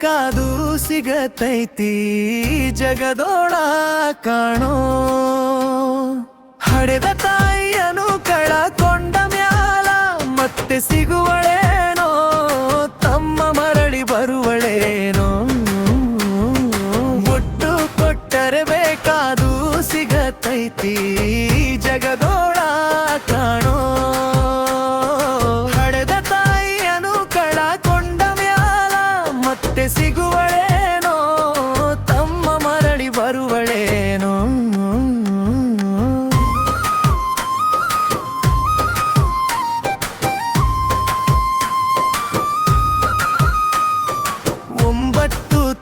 ಬೇಕಾದು ಸಿಗತೈತಿ ಜಗದೋಳ ಕಾಣೋ. ಹಡೆದ ತಾಯಿಯನು ಕಳಕೊಂಡ ಮ್ಯಾಲ ಮತ್ತೆ ಸಿಗುವಳೇನೋ, ತಮ್ಮ ಮರಳಿ ಬರುವಳೇನೋ. ಒಟ್ಟು ಕೊಟ್ಟರೆ ಬೇಕಾದು ಸಿಗತೈತಿ ಜಗದೋಳ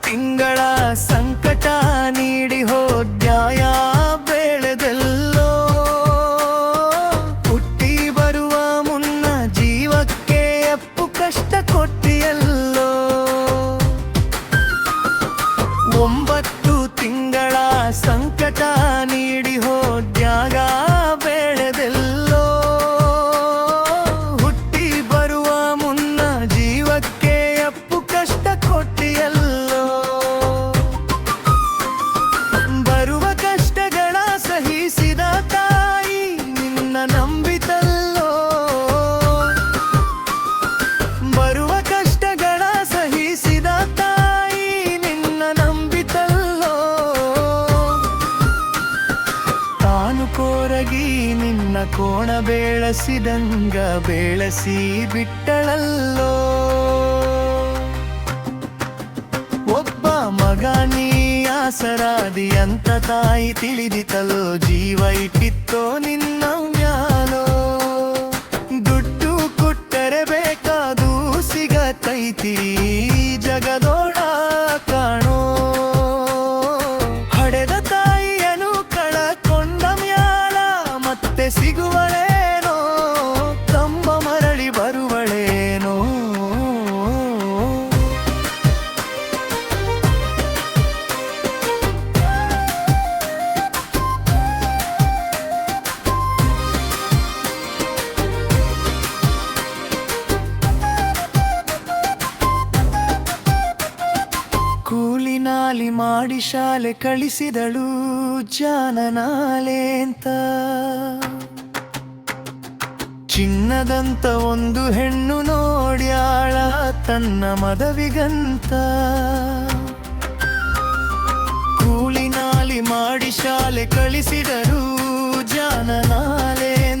ತಿಂಗಳ ನಿನ್ನ ಕೋಣ ಬೆಳಸಿದಂಗ ಬೆಳೆಸಿ ಬಿಟ್ಟಳಲ್ಲೋ. ಒಬ್ಬ ಮಗ ನೀ ಆಸರಾದಿ ಅಂತ ತಾಯಿ ತಿಳಿದಿತಲೋ ಜೀವ ಇಟ್ಟಿತ್ತೋ ನಿನ್ನ ಮ್ಯಾಲೋ. ದುಡ್ಡು ಕೊಟ್ಟರೆ ಬೇಕಾದು ಸಿಗತೈತಿ. ಮಾಡಿ ಶಾಲೆ ಕಳಿಸಿದಳು ಜಾನನಾಲೆ ಅಂತ ಚಿನ್ನದಂತ ಒಂದು ಹೆಣ್ಣು ನೋಡ್ಯಾಳ ತನ್ನ ಮದವಿಗಂತ. ಕೂಲಿ ನಾಲಿ ಮಾಡಿ ಶಾಲೆ ಕಳಿಸಿದರು ಜಾನನಾಲೆ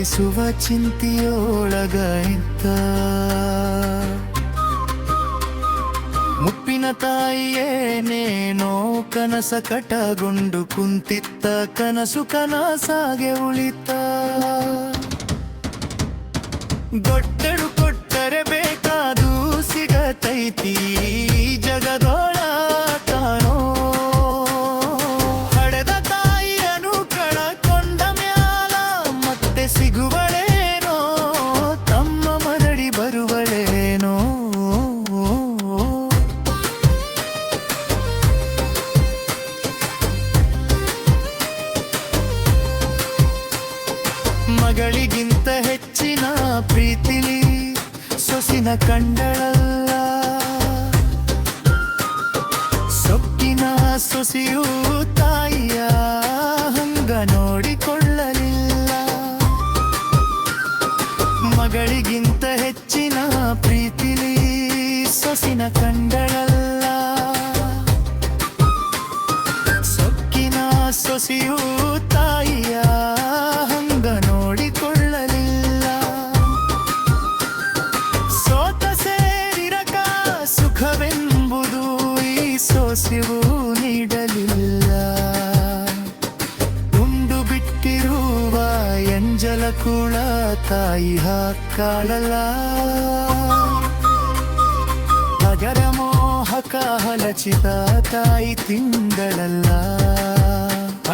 ಆಡಿಸುವ ಚಿಂತೆಯೊಳಗ ಮುಪ್ಪಿನ ತಾಯಿಯೇನೇನೋ ಕನಸ ಕಟಗೊಂಡು ಕುಂತಿತ್ತ, ಕನಸು ಕನಸಾಗೆ ಉಳಿತ. ದೊಡ್ಡಡು ಕೊಟ್ಟರೆ ಬೇಕಾದು ಸಿಗತೈತಿ ಜಗದೊಳ ಪ್ರೀತಿಲಿ ಸೊಸಿನ ಕಂಡಳಲ್ಲ. ಸೊಕ್ಕಿನ ಸೊಸಿಯು ತಾಯಿಯ ಹಂಗ ನೋಡಿಕೊಳ್ಳಲಿಲ್ಲ. ಮಗಳಿಗಿಂತ ಹೆಚ್ಚಿನ ಪ್ರೀತಿಲಿ ಸೊಸಿನ ಕಂಡಳಲ್ಲ. ಸೊಕ್ಕಿನ ಸೊಸೆಯು ಸುಖವೆಂಬುದು ಈ ಸೋಸಿವು ನೀಡಲಿಲ್ಲ. ಉಂಡು ಬಿಟ್ಟಿರುವ ಎಂಜಲ ಕುಳ ತಾಯಿ ಹಾಕಾಳಲ್ಲ. ನಗರ ಮೋಹಕ ಹಲಚಿತ ತಾಯಿ ತಿಂಗಳಲ್ಲ.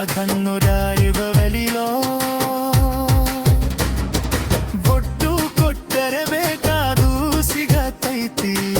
ಅದನ್ನು ದಾರಿಬಲಿಲೋ ಬೊಟ್ಟು ಕೊಟ್ಟರೆ ಬೇಕಾದು ಸಿಗತೈತಿ.